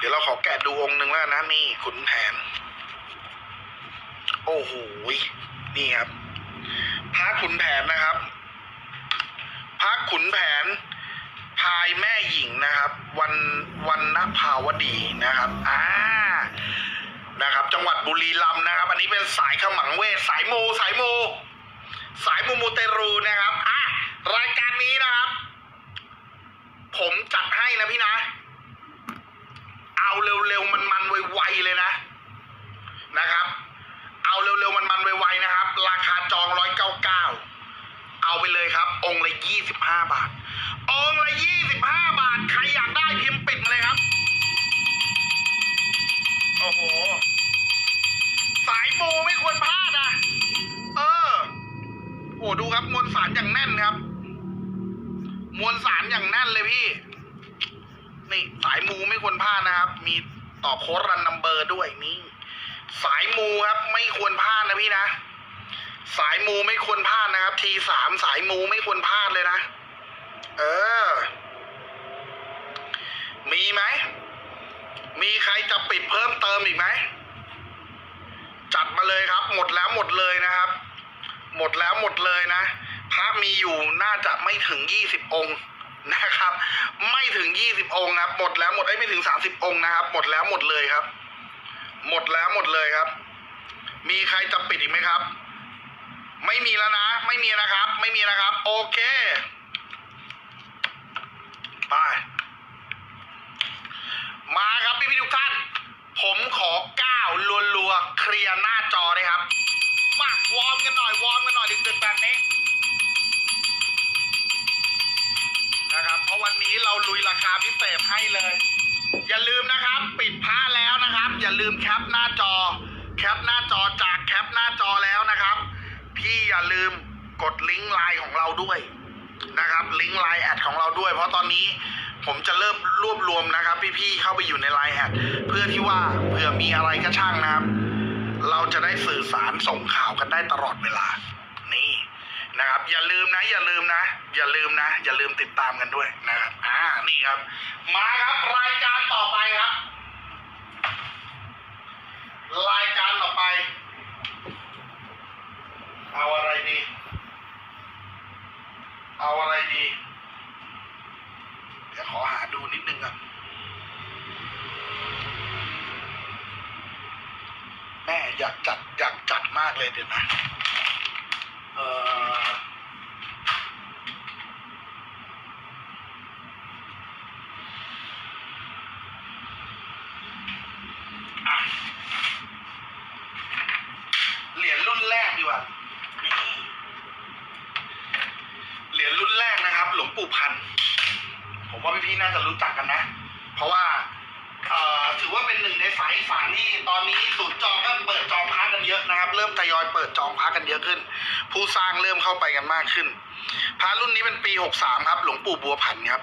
เดี๋ยวเราขอแกะดูองค์หนึ่งแล้วนะนี่ขุนแผน โอ้โหนี่ครับพระขุนแผนนะครับพระขุนแผน พายแม่หญิงนะครับ วันวันนภาวดีนะครับอ่านะครับ จังหวัดบุรีรัมย์นะครับ อันนี้เป็นสายขมังเวทสายมูสายมูสายมูมูเตรูนะครับอะรายการนี้นะครับ ผมจัดให้นะพี่นะ เอาเร็วๆมันๆไวๆเลยนะนะครับ เอาเร็วๆมันๆไวๆนะครับ ราคาจองร้อยเก้าเก้าเอาไปเลยครับ องค์ละยี่สิบห้าบาท องค์ละยี่สิบห้าบาท ใครอยากได้พิมพ์ปิดมาเลยครับ โอ้โห สายมูไม่ควรพลาดอะ เออ โอ้ดูครับ มวลสารอย่างแน่นครับ มวลสารอย่างแน่นเลยพี่ นี่สายมูไม่ควรพลาดนะครับ มีต่อโค้ดรันนัมเบอร์ด้วยนี่สายมูครับไม่ควรพลาดนะพี่นะ สายมูไม่ควรพลาดนะครับ ทีสามสายมูไม่ควรพลาดเลยนะ เออ มีไหม มีใครจะปิดเพิ่มเติมอีกไหม จัดมาเลยครับ หมดแล้วหมดเลยนะครับ หมดแล้วหมดเลยนะพระมีอยู่น่าจะไม่ถึงยี่สิบองค์ นะครับ ไม่ถึงยี่สิบองค์ครับ หมดแล้วหมดไอ้ไม่ถึงสามสิบองค์นะครับ หมดแล้วหมดเลยครับ หมดแล้วหมดเลยครับ มีใครจะปิดอีกไหมครับ ไม่มีแล้วนะ ไม่มีนะครับ ไม่มีนะครับ โอเคไปมาครับพี่พี่ทุกท่าน ผมขอก้าวรัวๆเคลียร์หน้าจอเลยครับ มาวอร์มกันหน่อยวอร์มกันหน่อยดึกๆแบบนี้ นะครับ เพราะวั นี้เราลุยราคาพิเศษให้เลย อย่าลืมนะครับ ปิดผ้าแล้วนะครับ อย่าลืมแคปหน้าจอ แคปหน้าจอจากแคปหน้าจอแล้วนะครับ พี่อย่าลืมกดลิงก์ไลน์ของเราด้วยนะครับ ลิงก์ไลน์แอดของเราด้วย เพราะตอนนี้ผมจะเริ่มรวบรวมนะครับ พี่ๆเข้าไปอยู่ในไลน์แอดเพื่อที่ว่าเผื่อมีอะไรก็ช่างนะครับ เราจะได้สื่อสารส่งข่าวกันได้ตลอดเวลา นะครับ อย่าลืมนะ อย่าลืมนะ อย่าลืมนะ อย่าลืมติดตามกันด้วยนะครับอ่านี่ครับ มาครับรายการต่อไปครับ รายการต่อไป เอาอะไรดี เอาอะไรดีเดี๋ยวขอหาดูนิดนึงก่อนแม่อยากจัดอยากจัดมากเลยเดี๋ยวนะ เอออะเหรียญรุ่นแรกดีกว่านี่เหรียญรุ่นแรกนะครับ หลวง ปู่พันธุ์ผมว่าพี่ๆน่าจะรู้จักกันนะ เพราะว่าเอ่อถือว่าเป็นหนึ่งในสายอีสานที่ตอนนี้ศูนย์จองก็เปิดจองพักกันเยอะนะครับ เริ่มทยอยเปิดจองพักกันเยอะขึ้น ผู้สร้างเริ่มเข้าไปกันมากขึ้นพระรุ่นนี้เป็นปีหกสามครับ หลวงปู่บัวผันครับ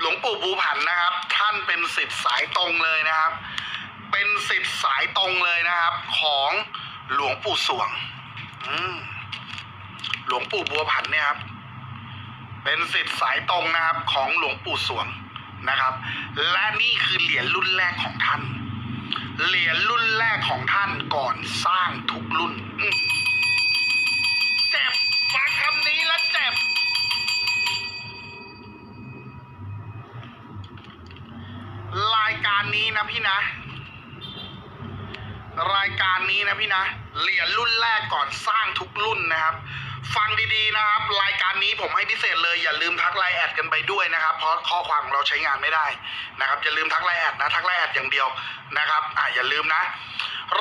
หลวงปู่บัวผันนะครับ ท่านเป็นสิทธิ์สายตรงเลยนะครับ เป็นสิทธิ์สายตรงเลยนะครับ ของหลวงปู่สวง อืมหลวงปู่บัวผันเนี่ยครับ เป็นสิทธิ์สายตรงนะครับของหลวงปู่สวงนะครับ และนี่คือเหรียญรุ่นแรกของท่าน เหรียญรุ่นแรกของท่านก่อนสร้างทุกรุ่นเจ็บฟังคำนี้แล้วเจ็บ รายการนี้นะพี่นะ รายการนี้นะพี่นะ เหรียญรุ่นแรกก่อนสร้างทุกรุ่นนะครับ ฟังดีๆนะครับ รายการนี้ผมให้พิเศษเลยอย่าลืมทักไลน์แอดกันไปด้วยนะครับ เพราะข้อความของเราใช้งานไม่ได้นะครับอย่าลืมทักไลน์แอดนะทักไลน์แอดอย่างเดียวนะครับอะอย่าลืมนะ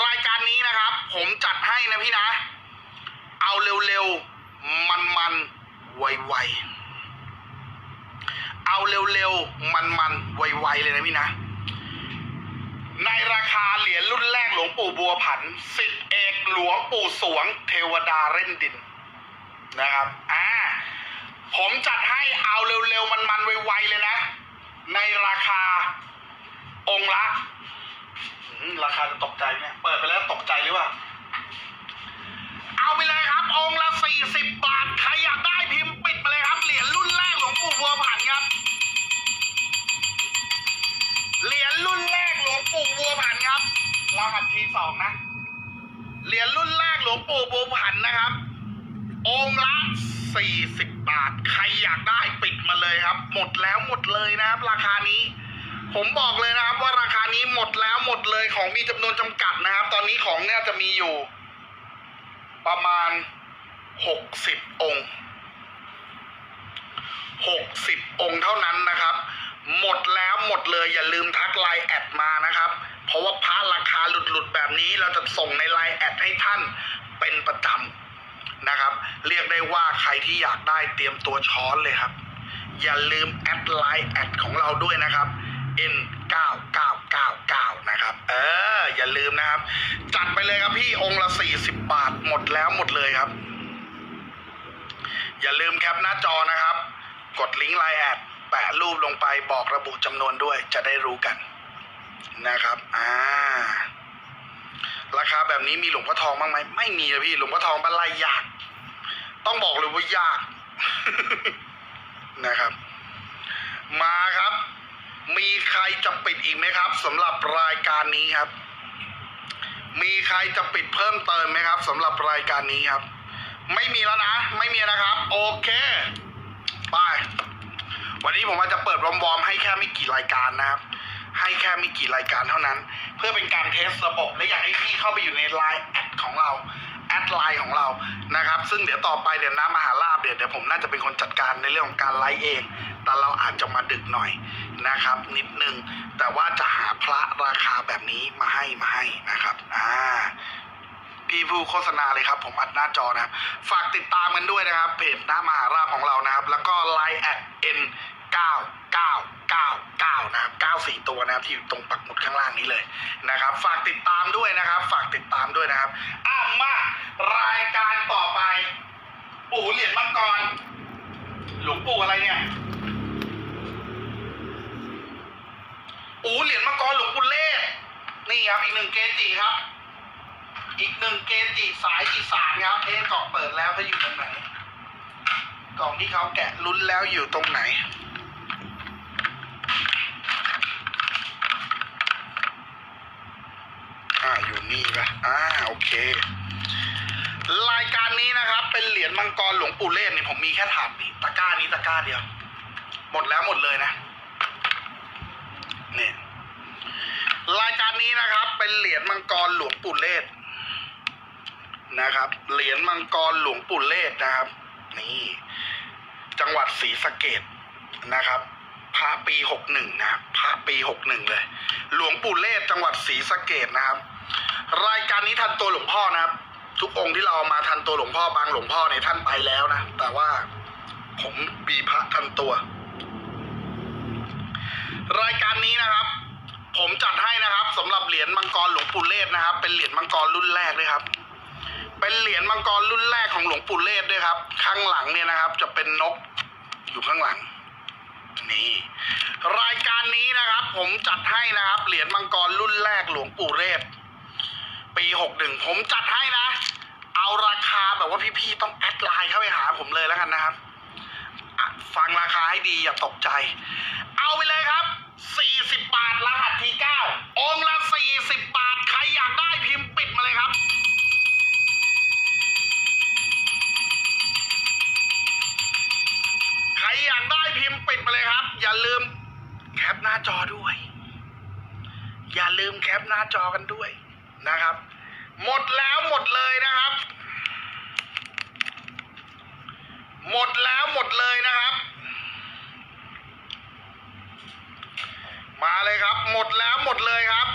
รายการนี้นะครับ ผมจัดให้นะพี่นะ เอาเร็วๆมันๆไวๆเอาเร็วๆมันๆไวๆเลยนะพี่นะในราคาเหรียญรุ่นแรกหลวงปู่บัวผันสิทธิเอกหลวงปู่สวง เทวดาเร่นดิน นะครับอ่าผมจัดให้เอาเร็วๆ มันๆ ไวๆ เลยนะ ในราคาองค์ละอืมราคาจะตกใจไหมเปิดไปแล้วตกใจหรือเปล่า เอาไปเลยครับ องค์ละสี่สิบบาท ใครอยากได้พิมพ์ปิดมาเลยครับ เหรียญรุ่นแรกหลวงปู่บัวผันครับ เหรียญรุ่นรหัสทีสองนะ เหรียญรุ่นแรกหลวงปู่บัวผันนะครับ องค์ละสี่สิบบาท ใครอยากได้ปิดมาเลยครับ หมดแล้วหมดเลยนะครับ ราคานี้ ผมบอกเลยนะครับ ว่าราคานี้หมดแล้วหมดเลยของมีจำนวนจำกัดนะครับ ตอนนี้ของเนี่ยจะมีอยู่ ประมาณหกสิบองค์หกสิบองค์เท่านั้นนะครับ หมดแล้วหมดเลยอย่าลืมทักไลน์แอดมานะครับ เพราะว่าพระราคาหลุดๆแบบนี้เราจะส่งในไลน์แอดให้ท่านเป็นประจำ นะครับ เรียกได้ว่าใครที่อยากได้เตรียมตัวช้อนเลยครับ อย่าลืมแอดไลน์แอดของเราด้วยนะครับ N 9 9 9 9นะครับ เออ อย่าลืมนะครับ จัดไปเลยครับพี่องค์ละ 40 บาทหมดแล้วหมดเลยครับ อย่าลืมแคปหน้าจอนะครับ กดลิงก์ไลน์แอดแปะรูปลงไปบอกระบุจำนวนด้วยจะได้รู้กันนะครับ อ่า ราคาแบบนี้มีหลวงพ่อทองบ้างไหมไม่มีนะพี่หลวงพ่อทองบรรลัยยาก ต้องบอกเลยว่ายากนะครับ มาครับ มีใครจะปิดอีกไหมครับสำหรับรายการนี้ครับ มีใครจะปิดเพิ่มเติมไหมครับสำหรับรายการนี้ครับ ไม่มีแล้วนะ ไม่มีนะครับ โอเคไปวันนี้ผมอาจจะเปิดวอร์มๆให้แค่ไม่กี่รายการนะครับ ให้แค่ไม่กี่รายการเท่านั้น เพื่อเป็นการเทสระบบ และอยากให้พี่เข้าไปอยู่ในไลน์แอดของเราแอดไลน์ของเรานะครับ ซึ่งเดี๋ยวต่อไปเดี๋ยวน้ำมหาลาบเดี๋ยวเดี๋ยวผมน่าจะเป็นคนจัดการในเรื่องของการไลฟ์เอง แต่เราอาจจะมาดึกหน่อยนะครับ นิดนึง แต่ว่าจะหาพระราคาแบบนี้มาให้มาให้นะครับอ่าพี่ผู้โฆษณาเลยครับ ผมอัดหน้าจอนะครับ ฝากติดตามกันด้วยนะครับเพจหน้ามหาราบของเรานะครับ แล้วก็ไลน์แอด n 9 9 9 9นะครับ9 4ตัวนะครับที่อยู่ตรงปักหมุดข้างล่างนี้เลยนะครับ ฝากติดตามด้วยนะครับ ฝากติดตามด้วยนะครับอะมารายการต่อไปปู่เหรียญมังกรหลวงปู่อะไรเนี่ยปู่เหรียญมังกรหลวงปู่เล่นี่ครับอีกหนึ่งเกจิครับ อีกหนึ่งเกจิสายอีสานครับเอ๊ะกล่องเปิดแล้วเขาอยู่ตรงไหนกล่องที่เขาแกะลุ้นแล้วอยู่ตรงไหน อ่าอยู่ นี่ปะอ่าโอเค รายการนี้นะครับ เป็นเหรียญมังกรหลวงปู่เล่นนี่ผมมีแค่ถาดนี้ตะกร้านี้ตะกร้าเดียว หมดแล้วหมดเลยนะนี่รายการนี้นะครับ เป็นเหรียญมังกรหลวงปู่เล่นนะครับ เหรียญมังกรหลวงปู่เลศนะครับ นี่ จังหวัดศรีสะเกดนะครับพระปีหกหนึ่งนะครับพระปีหกหนึ่งเลย หลวงปู่เลศจังหวัดศรีสะเกดนะครับ รายการนี้ทันตัวหลวงพ่อนะครับ ทุกองค์ที่เราเอามาทันตัวหลวงพ่อบางหลวงพ่อในยท่านไปแล้วนะ แต่ว่าผมมีพระทันตัว รายการนี้นะครับ ผมจัดให้นะครับสำหรับเหรียญมังกรหลวงปู่เลศนะครับ เป็นเหรียญมังกรรุ่นแรกเลยครับ เป็นเหรียญมังกรรุ่นแรกของหลวงปู่เลศด้วยครับ ข้างหลังเนี่ยนะครับ จะเป็นนกอยู่ข้างหลังนี่รายการนี้นะครับ ผมจัดให้นะครับ เหรียญมังกรรุ่นแรกหลวงปู่เลศ ปีหกหนึ่งผมจัดให้นะ เอาราคาแบบว่าพี่ๆต้องแอดไลน์เข้าไปหาผมเลยแล้วกันนะครับ ฟังราคาให้ดีอย่าตกใจ เอาไปเลยครับ40บาทรหัสที่9องค์ละ40บาท ใครอยากได้พิมพ์ปิดมาเลยครับใครอยากได้พิมพ์ปิดมาเลยครับ อย่าลืมแคปหน้าจอด้วย อย่าลืมแคปหน้าจอกันด้วย นะครับ หมดแล้วหมดเลยนะครับ หมดแล้วหมดเลยนะครับ มาเลยครับ หมดแล้วหมดเลยครับ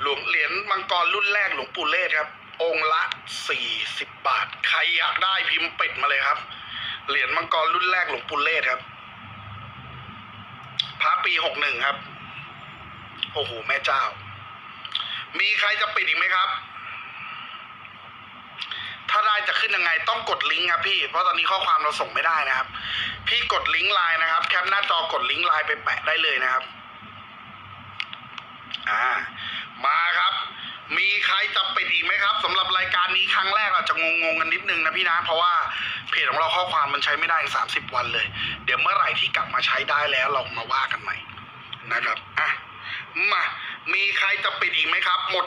หลวงเหรียญมังกรรุ่นแรกหลวงปู่เลศครับ องค์ละสี่สิบบาท ใครอยากได้พิมพ์ปิดมาเลยครับ เหรียญมังกรรุ่นแรกหลวงปู่เลศครับพระปีหกหนึ่งครับ โอ้โหแม่เจ้า มีใครจะปิดอีกไหมครับ ถ้าได้จะขึ้นยังไงต้องกดลิงก์ครับพี่ เพราะตอนนี้ข้อความเราส่งไม่ได้นะครับ พี่กดลิงก์ไลน์นะครับ แคปหน้าจอกดลิงก์ไลน์ไปแปะได้เลยนะครับ อ่า มาครับ มีใครจะปิดอีกไหมครับสำหรับรายการนี้ครั้งแรกเราจะงงๆกันนิดนึงนะพี่นะ เพราะว่าเพจของเราข้อความมันใช้ไม่ได้สามสิบวันเลย เดี๋ยวเมื่อไหร่ที่กลับมาใช้ได้แล้วเรามาว่ากันใหม่นะครับ อะ มามีใครจะปิดอีกไหมครับหมด